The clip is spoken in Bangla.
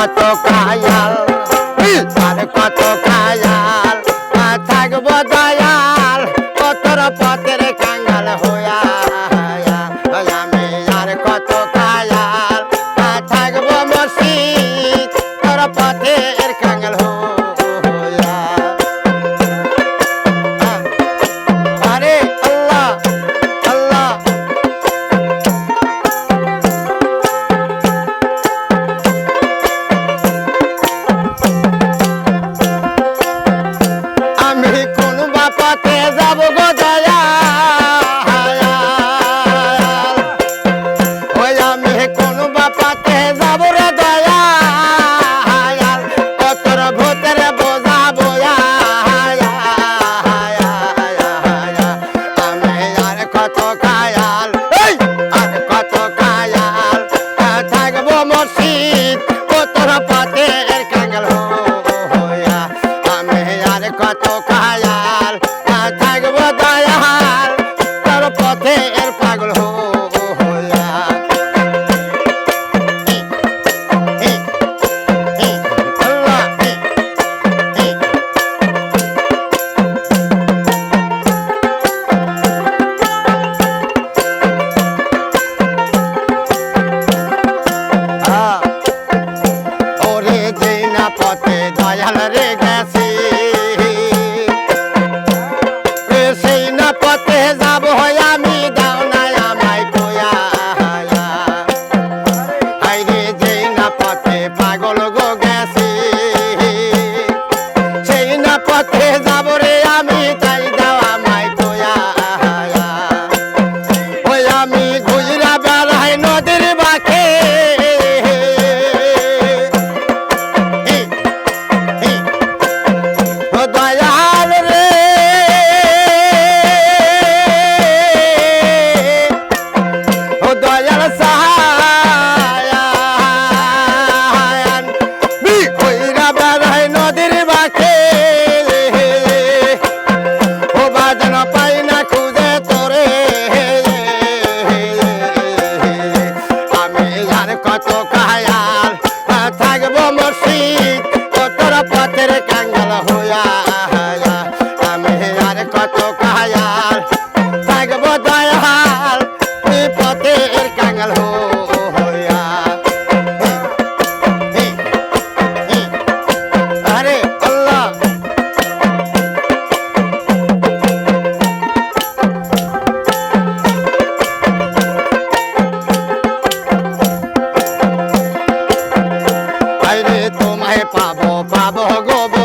কত কায়াল তার কত কায়াল থাকব দয়াল কতর পথের কাঙ্গাল হইয়া গো মসজিদ কতর পথের কাঙ্গাল হইয়া? আমি আর কত খায়াল থাকব দয়াল তোর পথে তোমায় পাবো পাবো গো